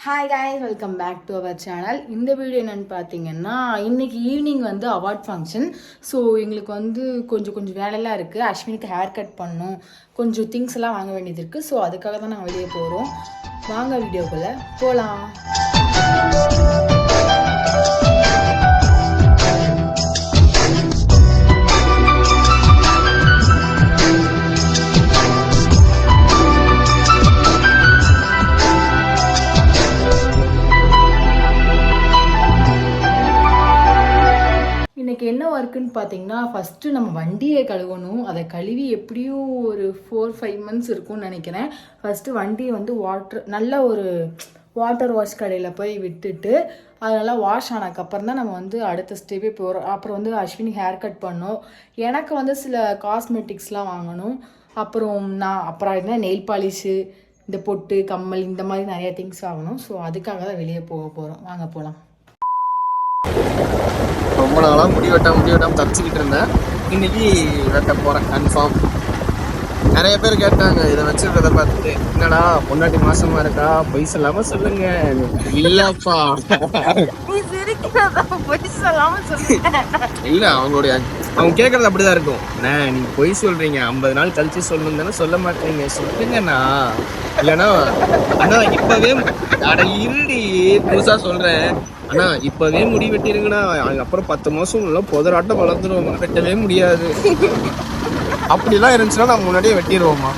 Hi guys welcome back to our channel இந்த video என்னென்னு பார்த்தீங்கன்னா இன்னைக்கு ஈவினிங் வந்து அவார்ட் ஃபங்க்ஷன் ஸோ எங்களுக்கு வந்து கொஞ்சம் கொஞ்சம் வேலையெல்லாம் இருக்குது அஸ்வினுக்கு ஹேர் கட் பண்ணும். கொஞ்சம் திங்ஸ் எல்லாம் வாங்க வேண்டியது இருக்குது ஸோ அதுக்காக தான் நாங்கள் வெளியே போகிறோம் வாங்க வீடியோக்குள்ளே போகலாம் இன்னைக்கு பார்த்தீங்கன்னா ஃபஸ்ட்டு நம்ம வண்டியை கழுவணும். அதை கழுவி எப்படியும் ஒரு ஃபோர் ஃபைவ் மந்த்ஸ் இருக்கும்னு நினைக்கிறேன். ஃபஸ்ட்டு வண்டியை வந்து வாட்டர் நல்ல ஒரு வாட்டர் வாஷ் கடையில் போய் விட்டுட்டு அதெல்லாம் வாஷ் ஆனதுக்கப்புறம் தான் நம்ம வந்து அடுத்த ஸ்டெப்பே போகிறோம் அப்புறம் வந்து அஸ்வினி ஹேர் கட் பண்ணோம். எனக்கு வந்து சில காஸ்மெட்டிக்ஸ்லாம் வாங்கணும். அப்புறம் நான் அப்புறம் என்ன நெயில் பாலிஷு இந்த பொட்டு கம்மல் இந்த மாதிரி நிறைய திங்ஸ் வாங்கணும். ஸோ அதுக்காக தான் வெளியே போக போகிறோம் வாங்க போகலாம் ரொம்ப நாளாக முடி வெட்டாம முடி வெட்டாம தப்பிச்சுக்கிட்டு இருந்தேன். இன்னைக்கு வெட்ட போகிறேன் கன்ஃபார்ம் நிறைய பேர் கேட்டாங்க இதை வச்சிருக்கிறத பார்த்துட்டு என்னடா பொண்டாட்டி மாசமா இருக்கா? பொய் சொல்லாம சொல்லுங்க. இல்லப்பா. இல்ல அவங்களுடைய அவங்க கேட்கறது அப்படிதான் இருக்கும். நீங்க பொய் சொல்றீங்க. ஐம்பது நாள் கழிச்சு சொல்லணும் தானே சொல்ல மாட்டீங்க. சொல்லுங்கண்ணா. இல்லைன்னா அண்ணா இப்பவே அட இருடி புதுசா சொல்றேன். அண்ணா இப்பவே முடி வெட்டிருங்கண்ணா. அதுக்கப்புறம் பத்து மாசம் எல்லாம் புதராட்டம் வளர்ந்துருவோம் வெட்டவே முடியாது. அப்படிலாம் இருந்துச்சுன்னா நான் முன்னாடியே வெட்டிடுவோம்மா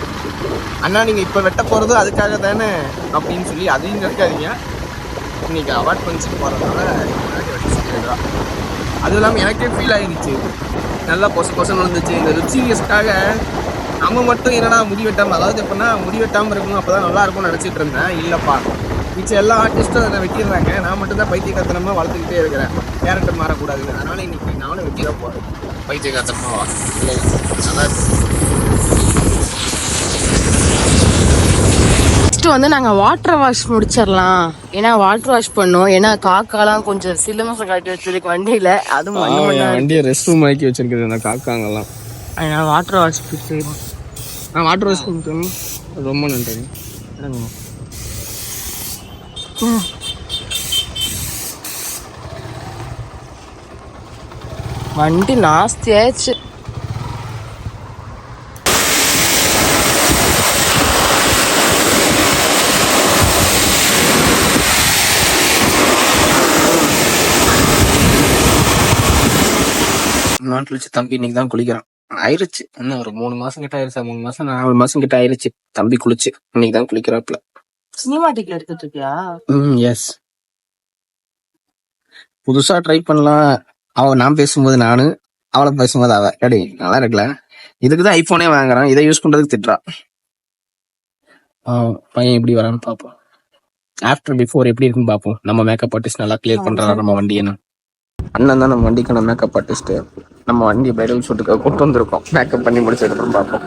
அண்ணா நீங்க இப்ப வெட்ட போறது அதுக்காக தானே? அப்படின்னு சொல்லி அதையும் கேட்காதீங்க இன்னைக்கு அவார்ட் ஃபங்க்ஷன் போகிறதுனால அதுவும் இல்லாமல் எனக்கே ஃபீல் ஆகிடுச்சு நல்லா பொச பொசன்னு இருந்துச்சு இந்த ருச்சியஸ்க்காக நம்ம மட்டும் என்னடா முடி வெட்டாமல் அதாவது எப்படின்னா முடி வெட்டாமல் இருக்கணும் அப்போ தான் நல்லா இருக்கும்னு நினச்சிட்டு இருந்தேன். இல்லைப்பா. மிச்சம் எல்லா ஆர்டிஸ்ட்டும் அதை வெட்டிடுறாங்க. நான் மட்டும் தான் பைத்தியக்காரத்தனமாக வளர்த்துக்கிட்டே இருக்கிறேன். கேரக்டர் மாறக்கூடாது. அதனால இன்னைக்கு நானும் வெட்டி தான் போகிறேன் பைத்தியக்காரத்தனமாக இல்லை நல்லா ஃபஸ்ட்டு வந்து நாங்கள் வாட்டர் வாஷ் முடிச்சிடலாம். ஏன்னா வாட்டர் வாஷ் பண்ணோம். ஏன்னா காக்காலாம் கொஞ்சம் சிலுமசம் காட்டி வச்சிருக்கு வண்டியில். அதுவும் மண்ணு மண்ணா இருக்கு. வண்டியை ரெஸ்ட் ரூம் ஆக்கி வச்சிருக்குது அந்த காக்காங்கெல்லாம். அதனால வாட்டர் வாஷ் செய்வோம் நான் வாட்டர் வாஷ் பண்ணிட்டேன் ரொம்ப நன்றி. வண்டி நாஸ்தியாச்சு நாட்டில் வச்சு தம்பி இன்னைக்கு தான் குளிக்கிறான். ஆயிருச்சு. இன்னும் ஒரு மூணு மாசம் கிட்ட ஆயிருச்சா. மூணு மாசம் நாலு மாசம் கிட்ட ஆயிருச்சு. தம்பி குளிச்சு. இன்னைக்கு தான் குளிக்கிறாப்ல சினிமாட்டிக்ல எடுத்துட்டு இருக்கியா? ம் எஸ் புதுசா ட்ரை பண்ணலாம். அவ நான் பேசும்போது நானு அவளை பேசும்போது அவ. எடி நல்லா இருக்குல்ல இதுக்கு தான் ஐபோனே வாங்குறான். இதை யூஸ் பண்றதுக்கு திட்டுறா. பையன் எப்படி வரான்னு பார்ப்போம். ஆஃப்டர் பிஃபோர் எப்படி இருக்குன்னு பார்ப்போம். நம்ம மேக்கப் ஆர்டிஸ்ட் நல்லா கிளியர் பண்றாரா நம்ம வண்டியை அண்ணன் தான் நம்ம வண்டிக்கான மேக்கப் ஆர்டிஸ்ட் நம்ம வண்டி பைடல் ஷூட்டுக்கு கொண்டு வந்திருக்கோம். மேக்கப் பண்ணி முடிச்சதுக்கப்புறம் பார்ப்போம்.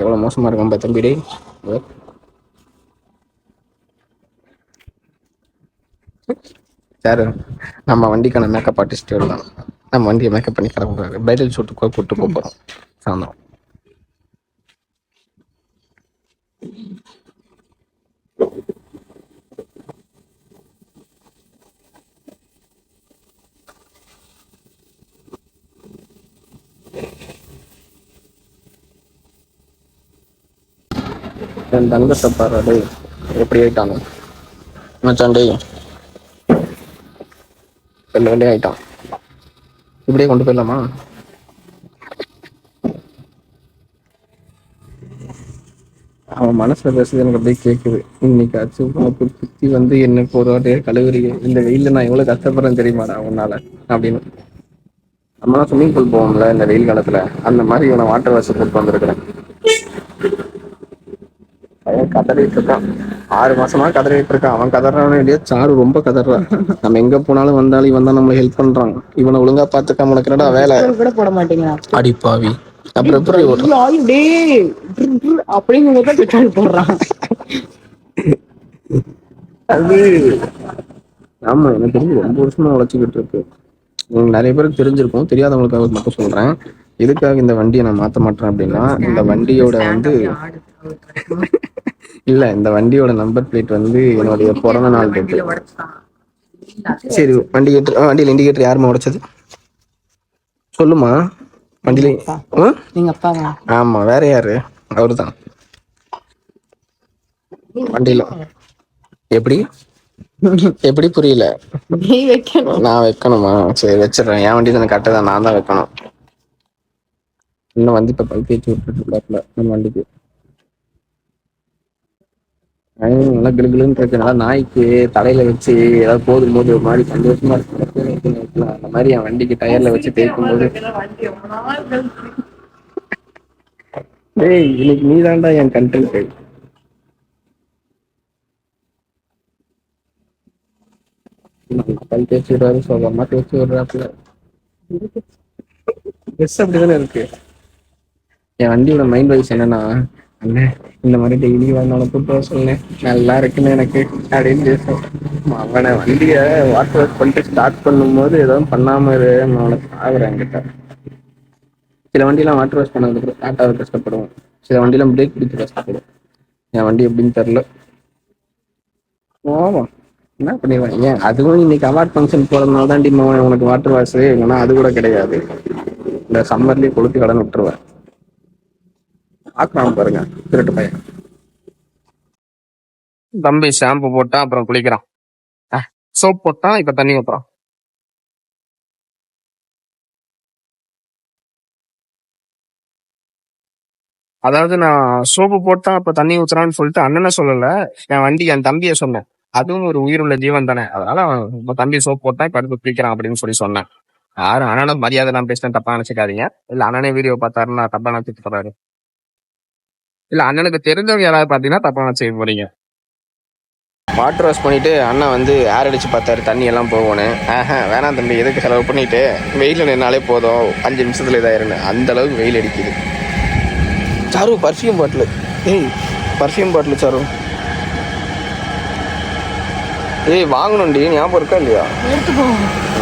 எவ்வளவு மோசமா இருக்கும் பா தம்பி சார் நம்ம வண்டிக்கான மேக்கப் ஆர்டிஸ்ட் தான். நம்ம வண்டியை மேக்கப் பண்ணி கிளம்புறாரு. பைடல் ஷூட்டுக்காக கூட்டு போகிறோம் சாயந்தரம். என் தங்கத்தை பாரு டேய். எப்படி ஆயிட்டானு. மச்சான் டேய். வெள்ளை வெள்ளை ஆயிட்டான். இப்படியே கொண்டு போயிடலாமா? அவன் மனசுல பேசுறது எனக்கு அப்படியே கேக்குது. இன்னைக்கு அச்சு உனக்கு புத்தி வந்து என்ன ஒரு வாட்டியே கழுவுறீங்க இந்த வெயில்ல நான் எவ்வளவு கஷ்டப்படுறேன் தெரியுமாடா உன்னால? அப்படின்னு. நம்மளாம் ஸ்விம்மிங் பூல் போவோம்ல இந்த வெயில் காலத்துல. அந்த மாதிரி இவனை வாட்டர் வாஷ் போட்டு வந்திருக்கிறேன். கதறிட்டு இருக்கான் ஆறு மாசமா கதறிட்டு இருக்கான் அவன் கதறானே இல்லையா? சாரு ரொம்ப கதறான் நம்ம எங்க போனாலும் வந்தாலும் இவன் தான் நம்மள ஹெல்ப் பண்றான். இவனை ஒழுங்கா பாத்துக்காம உனக்கு என்னடா வேலை கூட போட மாட்டீங்க அடிப்பாவி அப்புறம் எப்படி போது பெட்ரோல் போடுறான். அது ஆமா எனக்கு தெரிஞ்சு ரொம்ப வருஷமா உழைச்சிக்கிட்டு இருக்கு. உங்களுக்கு நிறைய பேருக்கு தெரிஞ்சிருக்கும். தெரியாதவங்களுக்காக மட்டும் சொல்றேன். எதுக்காக இந்த வண்டியை நான் மாத்த மாட்டேன் அப்படின்னா இந்த வண்டியோட வந்து இல்ல இந்த வண்டியோட நம்பர் பிளேட் வந்து என்னுடைய பிறந்த நாள் டேட்டு சரி வண்டி வண்டியில் இண்டிகேட்டர் யாருமா உடைச்சது? சொல்லுமா வண்டியில ஆ? எங்க அப்பா ஆமா வேற யாரு? அவருதான். வண்டியில எப்படி? எப்படி புரியல? நீ வைக்கணும். நான் வைக்கணுமா? சரி வச்சிடுறேன். என் வண்டி தானே கரெக்டாக தான் நான் தான் வைக்கணும். இன்னும் வந்து இப்போ பல் தேய்ச்சி விட்டுட்டு நம்ம வண்டிக்கு நல்லா கிளுகிளுன்னு இருக்கு. நல்லா நாய்க்கு தலையில வச்சு ஏதாவது போதும் போது ஒரு மாதிரி சந்தோஷமா இருக்கு. அந்த மாதிரி என் வண்டிக்கு டயர்ல வச்சு தேய்க்கும் போது. டேய் இன்னைக்கு நீ தான்டா என் கண்டென்ட் பல் தேய்ச்சி விடுறாரு சோகமா தேய்ச்சி விடுறாப்புல. ட்ரெஸ் அப்படிதானே இருக்கு? என் வண்டியோட மைண்ட் வைஸ் என்னன்னா அண்ணே இந்த மாதிரி டெய்லி வரனாலும் கூப்பிட்டு வர சொன்னேன். நல்லா இருக்குன்னு எனக்கு அப்படின்னு பேசுவேன் அவனை வண்டியை வாட்டர் வாஷ் பண்ணிட்டு ஸ்டார்ட் பண்ணும்போது எதுவும் பண்ணாம இரு அவனை ஆகுறேன் கிட்ட சில வண்டியெல்லாம் வாட்டர் வாஷ் பண்ணதுக்கப்புறம் ஸ்டார்ட் ஆக கஷ்டப்படுவோம். சில வண்டியெல்லாம் பிரேக் பிடிச்சு கஷ்டப்படும் என் வண்டி எப்படின்னு தெரில ஆமா என்ன பண்ணிடுவேன்? ஏன்? அதுவும் இன்னைக்கு அவார்ட் ஃபங்க்ஷன் போறதுனால தான் டிம் உனக்கு வாட்டர் வாஷ் இல்லைன்னா அது கூட கிடையாது. இந்த சம்மர்லயே கொளுத்தி கடன் விட்டுருவேன். ஆக்குறான் பாருங்க. திருட்டு பையன். தம்பி ஷாம்பு போட்டா அப்புறம் குளிக்கிறான். சோப் போட்டா இப்ப தண்ணி ஊத்துறான். அதாவது நான் சோப்பு போட்டான் அப்ப தண்ணி ஊத்துறான்னு சொல்லிட்டு அண்ணனை சொல்லல. என் வண்டி என் தம்பியை சொன்னேன். அதுவும் ஒரு உயிருள்ள ஜீவன் தானே. அதனால அவன் இப்ப தம்பி சோப் போட்டா இப்ப அடுத்து குளிக்கிறான் அப்படின்னு சொல்லி சொன்னேன். யாரும் அண்ணனும் மரியாதை நான் பேசினேன் தப்பா நினைச்சுக்காதீங்க. இல்ல அண்ணனே வீடியோ பார்த்தாருன்னா தப்பா நினைச்சிட்டு போறாரு. இல்ல அண்ணனுக்கு தெரிஞ்சவங்க யாராவது பாத்தீங்கன்னா தப்பா நினைச்சு போறீங்க வாட்டர் வாஷ் பண்ணிட்டு அண்ணன் வந்து ஏர் அடிச்சு பார்த்தாரு தண்ணி எல்லாம் போகணும் ஆஹா வேணாம் தம்பி எதுக்கு செலவு பண்ணிட்டு? வெயில நின்னாலே போதும். அஞ்சு நிமிஷத்துல இதாயிருன்னு. அந்த அளவுக்கு வெயில் அடிக்குது. சாரு பர்ஃப்யூம் பாட்டில் ஏய் பர்ஃப்யூம் பாட்டில் சாரு. ஏய் வாங்கணும்டி. ஞாபகம் இருக்கா இல்லையா?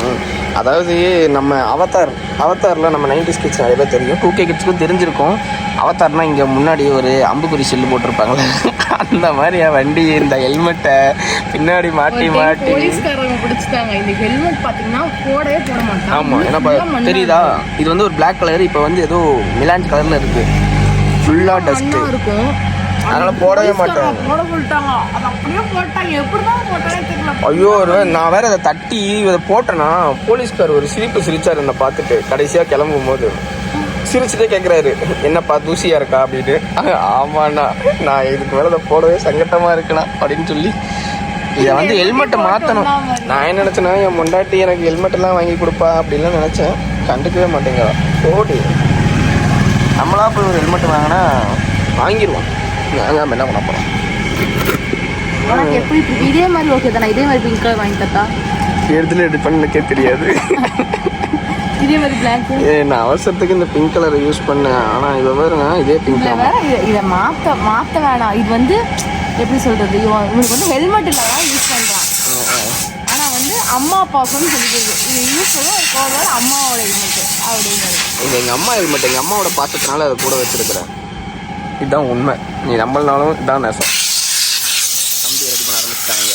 ம். அதாவது நம்ம அவதார் அவதாரில் நம்ம நைன்டிஸ் கிட்ஸ் நிறைய பேர் தெரியும். டூ கே கிட்ஸ்க்கும் தெரிஞ்சிருக்கும். அவதார்னா இங்கே முன்னாடி ஒரு அம்புக்குறி செல்லு போட்டிருப்பாங்களே அந்த மாதிரி என் வண்டி இந்த ஹெல்மெட்டை பின்னாடி மாட்டி மாட்டி. ஆமாம் ஏன்னா தெரியுதா? இது வந்து ஒரு Black கலர் இப்போ வந்து ஏதோ மிலாஞ்ச் கலரில் இருக்கு. ஃபுல்லாக டஸ்ட்டு இருக்கும். அதனால போடவே மாட்டேன் போட சொல்லிட்டாங்க. அது அப்படியே போட்டாங்க. எப்படிதான் போட்டாலே தெரியல. ஐயோ நான் வேற அதை தட்டி இதை போட்டேன்னா போலீஸ்கார் ஒரு சிரிப்பு சிரிச்சாரு என்னை பார்த்துட்டு. கடைசியா கிளம்பும் போது சிரிச்சுட்டே கேட்குறாரு என்னப்பா தூசியா இருக்கா? அப்படின்னு. ஆமாண்ணா நான் இதுக்கு மேலே அதை போடவே சங்கட்டமா இருக்குண்ணா அப்படின்னு சொல்லி இதை வந்து ஹெல்மெட்டை மாற்றணும் நான் என்ன நினச்சேன்னா என் முண்டாட்டி எனக்கு ஹெல்மெட் எல்லாம் வாங்கி கொடுப்பா அப்படின்லாம் நினச்சேன். கண்டுக்கவே மாட்டேங்க போடு. நம்மளா போய் ஒரு ஹெல்மெட் வாங்கினா வாங்கிடுவோம் நாங்கள் என்ன பண்ண போகிறோம் உனக்கு எப்படி? இதே மாதிரி ஓகே தானே? இதே மாதிரி பிங்க் கலர் வாங்கி தட்டா எடுத்துல எடுத்து பண்ணக்கே தெரியாது. இதே மாதிரி பிளாக் ஏ, நான் அவசரத்துக்கு இந்த பிங்க் கலரை யூஸ் பண்ணேன். ஆனா இவ பாருங்க இதே பிங்க் வேற இத- இத மாத்த மாத்த வேணாம். இது வந்து எப்படி சொல்றது? இவன் இவனுக்கு வந்து ஹெல்மெட் இல்லாதான் யூஸ் பண்றான் ஆனா வந்து அம்மா அப்பாவுக்குன்னு சொல்லிக்கிறது. இது யூஸ் பண்ணும் அது போக வர அம்மாவோட ஹெல்மெட் அப்படிங்கிறது. இது எங்க அம்மா ஹெல்மெட் எங்க அம்மாவோட பாசத்தினால அதை கூட வச்சிருக்கிறேன். இதுதான் உண்மை. நீ நம்மளாலும் இதான் நெசம். நம்பி ரெடி பண்ண ஆரம்பிச்சிட்டாங்க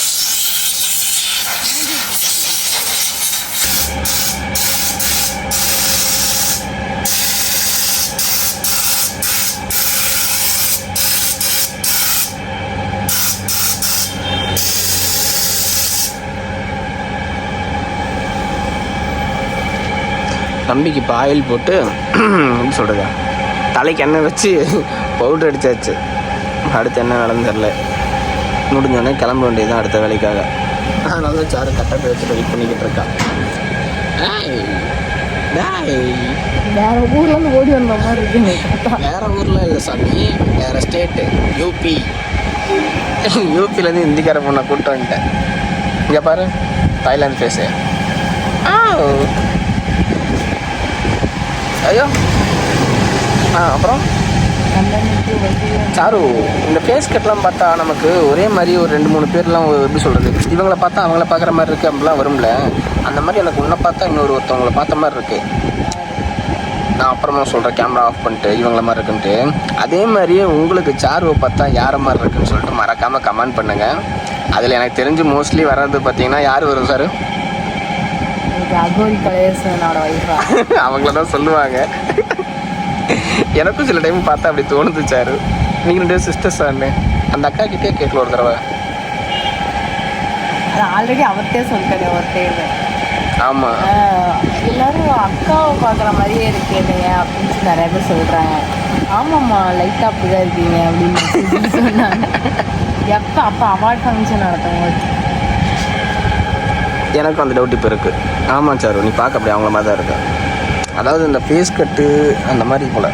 தம்பிக்கு இப்போ ஆயில் போட்டு எப்படி சொல்கிறது தலைக்கு எண்ணெய் வச்சு பவுடர் அடிச்சாச்சு. அடுத்து என்ன நடந்து தெரில முடிஞ்சோடனே கிளம்ப வேண்டியதுதான் அடுத்த வேலைக்காக. அதனால தான் சாரு கட்டத்தை வச்சு வெயிட் பண்ணிக்கிட்டு இருக்கா. வேற ஊர்ல இருந்து ஓடி வந்த மாதிரி இருக்கு. வேற ஊர்ல இல்லை சாமி வேற ஸ்டேட்டு யூபி யூபிலேருந்து இந்திக்கார பொண்ணை கூப்பிட்டு வந்துட்டேன். இங்கே பாரு தாய்லாந்து பேசு ஐயோ. ஆ அப்புறம்? சாரு இந்த ஃபேஸ் கட்லாம் பார்த்தா நமக்கு ஒரே மாதிரி ஒரு ரெண்டு மூணு பேர்லாம் எப்படி சொல்கிறது இவங்கள பார்த்தா அவங்கள பார்க்குற மாதிரி இருக்குது அப்படிலாம் வரும்ல. அந்த மாதிரி எனக்கு உன்னை பார்த்தா இன்னொரு ஒருத்தவங்கள பார்த்த மாதிரி இருக்கு. நான் அப்புறமா சொல்கிறேன் கேமரா ஆஃப் பண்ணிட்டு இவங்கள மாதிரி இருக்குன்ட்டு. அதே மாதிரியே உங்களுக்கு சார்வை பார்த்தா யார மாதிரி இருக்குன்னு சொல்லிட்டு மறக்காமல் கமெண்ட் பண்ணுங்கள் அதில் எனக்கு தெரிஞ்சு மோஸ்ட்லி வர்றது பார்த்தீங்கன்னா யார் வரும் சார்? அவங்கள தான் சொல்லுவாங்க. எனக்கும் சில டைம் பார்த்தா அப்படி தோணுது சார் நீங்கள் ரெண்டு சிஸ்டர்ஸ் தானே அந்த அக்கா கிட்டே கேட்கல ஒரு தடவை. அது ஆல்ரெடி அவர்கிட்டே சொல்லிட்டேன் ஒருத்தர் ஆமாம் எல்லாரும் அக்காவை பார்க்குற மாதிரியே இருக்கு என்னைய அப்படின்னு சொல்லி நிறைய பேர் சொல்கிறாங்க ஆமாம்மா லைட்டாக அப்படி தான் இருக்கீங்க அப்படின்னு சொன்னாங்க. எப்போ அப்போ அவார்ட் ஃபங்க்ஷன் நடத்தும் எனக்கும் அந்த டவுட் இப்போ இருக்குது ஆமாம் சார் நீ பார்க்க அப்படி அவங்கள மாதிரி தான் இருக்கு. அதாவது இந்த ஃபேஸ் கட்டு அந்த மாதிரி போல்.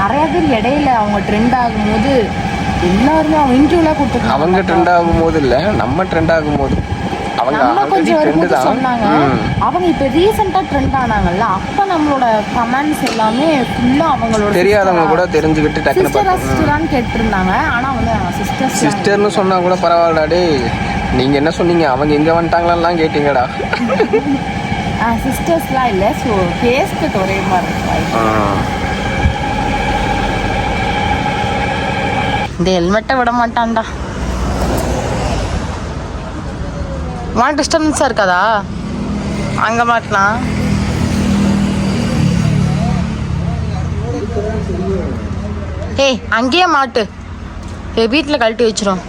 நிறைய பேர் இடையில அவங்க ட்ரெண்ட் ஆகும்போது எல்லாருமே அவங்க இன்டர்வியூலாம் கொடுத்துருக்காங்க அவங்க ட்ரெண்ட் ஆகும்போது இல்லை நம்ம ட்ரெண்ட் ஆகும்போது. அவங்க கொஞ்சம் ட்ரெண்டு சொன்னாங்க. அவங்க இப்போ ரீசெண்டாக ட்ரெண்ட் ஆனாங்கல்ல அப்போ நம்மளோட கமெண்ட்ஸ் எல்லாமே ஃபுல்லாக அவங்களோட தெரியாதவங்க கூட தெரிஞ்சுக்கிட்டு சிஸ்டரா பார்த்து சிஸ்டரான்னு கேட்டிருந்தாங்க. ஆனால் வந்து சிஸ்டர்ஸ் சிஸ்டர்னு சொன்னால் கூட பரவாயில்லடா டேய். நீங்கள் என்ன சொன்னீங்க? அவங்க இங்கே வந்துட்டாங்களான்லாம் கேட்டீங்கடா. சிஸ்டர்ஸ்லாம் இல்லை ஸோ கட் ஒரே மாதிரி இந்த ஹெல்மெட்டை விட மாட்டான்டா மா டிஸ்டர்பன்ஸாக இருக்காதா அங்கே மாட்டலாம் ஏய் அங்கேயே மாட்டு வீட்டில் கழட்டி வச்சிரும்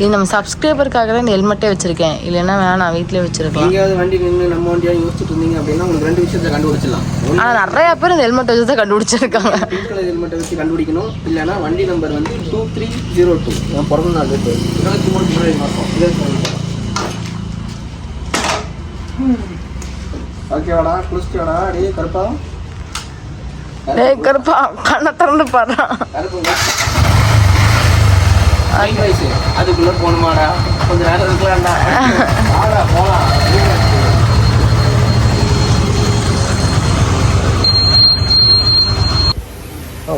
இது நம்ம சப்ஸ்கிரைபருக்காக தான் இந்த ஹெல்மெட்டே வச்சுருக்கேன். இல்லைன்னா வேணாம் நான் வீட்டிலே வச்சுருக்கலாம். எங்கேயாவது வண்டி நின்று நம்ம வண்டியாக யோசிச்சுட்டு இருந்தீங்க அப்படின்னா உங்களுக்கு ரெண்டு விஷயத்தை கண்டுபிடிச்சிடலாம். ஆனால் நிறையா பேர் இந்த ஹெல்மெட் வச்சு தான் கண்டுபிடிச்சிருக்காங்க. பிங்க் கலர் ஹெல்மெட்டை வச்சு கண்டுபிடிக்கணும். இல்லைன்னா வண்டி நம்பர் வந்து டூ த்ரீ ஜீரோ டூ என் பிறந்த நாள் இருக்கு இருபத்தி மூணு பிப்ரவரி மாதம். ஓகேவாடா குளிச்சிட்டியாடா அடியே கருப்பா. ஏய் கருப்பா கண்ணை திறந்து பாடுறான் கருப்புங்க. ஐந்து வயசு. அதுக்குள்ள போகணுமாடா? கொஞ்சம் நேரம் இருக்கலாம்டா. வாடா போலாம்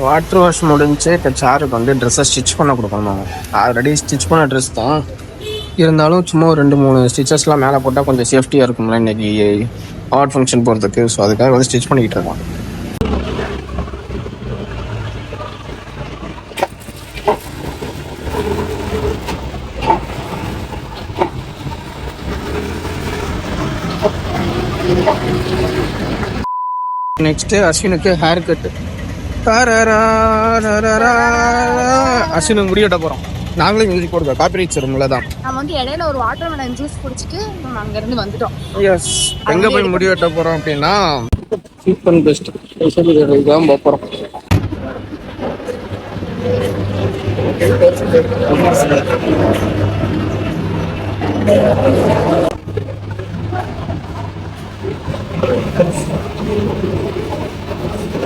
வாஷ் முடிஞ்சு இப்போ சாருக்கு வந்து ட்ரெஸ்ஸை ஸ்டிச் பண்ண கொடுக்கணும் ஆல்ரெடி ஸ்டிச் பண்ண ட்ரெஸ் தான். இருந்தாலும் சும்மா ஒரு ரெண்டு மூணு ஸ்டிச்சஸ்லாம் மேலே போட்டால் கொஞ்சம் சேஃப்டியாக இருக்கும்ல இன்னைக்கு ஆர்ட் ஃபங்க்ஷன் போகிறதுக்கு ஸோ அதுக்காக வந்து ஸ்டிச் பண்ணிக்கிட்டு இருக்கோம். நெக்ஸ்ட் அஸ்வினுக்கு ஹேர் கட் அஸ்வினுக்கு முடி வெட்ட போகிறோம் நாங்களும் மியூசிக் போடுறோம் காப்பி ரைட்ஸ் தான். நம்ம வந்து இடையில ஒரு வாட்டர் மெலன் ஜூஸ் குடிச்சிட்டு நம்ம அங்கேருந்து வந்துட்டோம். எஸ் எங்கே போய் முடி வெட்ட போகிறோம் அப்படின்னா? சீப் அண்ட் பெஸ்ட் தான் போகிறோம்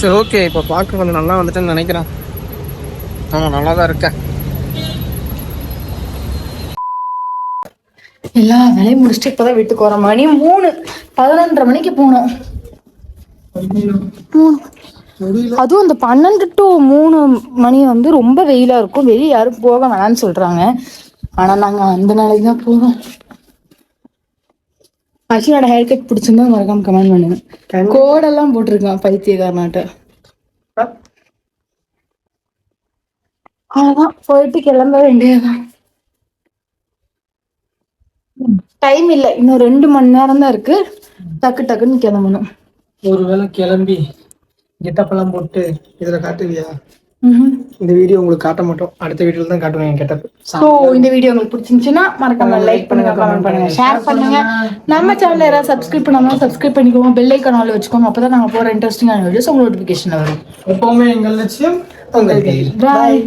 சரி ஓகே இப்போ பார்க்க கொஞ்சம் நல்லா வந்துட்டேன்னு நினைக்கிறேன். ஆமாம் நல்லா தான் இருக்கேன். எல்லா வேலையும் முடிச்சுட்டு இப்போதான் வீட்டுக்கு வர மணி மூணு. பதினொன்றரை மணிக்கு போனோம் மூணு. அதுவும் இந்த பன்னெண்டு டு மூணு மணி வந்து ரொம்ப வெயிலா இருக்கும். வெளியே யாரும் போக வேணாம்னு சொல்றாங்க. ஆனா நாங்க அந்த நாளைக்கு தான் போறோம் அஸ்வினோட ஹேர் கட் பிடிச்சிருந்தா மறக்காம கமெண்ட் பண்ணுங்க. கோடெல்லாம் போட்டிருக்கான் பைத்தியக்காரனாட்ட. அவ்வளவுதான். போயிட்டு கிளம்ப வேண்டியதுதான். டைம் இல்லை. இன்னும் ரெண்டு மணி நேரம் தான் இருக்கு. டக்கு டக்குன்னு கிளம்பணும். ஒருவேளை கிளம்பி கெட்டப்பெல்லாம் போட்டு இதுல காட்டுவியா? இந்த வீடியோ உங்களுக்கு காட்ட மாட்டோம். அடுத்த வீடியோல தான் காட்டுவோம் என் கெட்டப் ஸோ இந்த வீடியோ உங்களுக்கு பிடிச்சிருந்துச்சுன்னா மறக்காம லைக் பண்ணுங்க கமெண்ட் பண்ணுங்க ஷேர் பண்ணுங்க. நம்ம சேனல் யாராவது சப்ஸ்கிரைப் பண்ணாம சப்ஸ்கிரைப் பண்ணிக்கோங்க. பெல் ஐக்கான் ஆல் வச்சுக்கோங்க. அப்பதான் நாங்க போற இன்ட்ரெஸ்டிங்கான வீடியோஸ் உங்களுக்கு நோட்டிஃபிகேஷன் வரும். எப்பவுமே எங்கள் லட்சியம் உங்கள் கையில் பாய்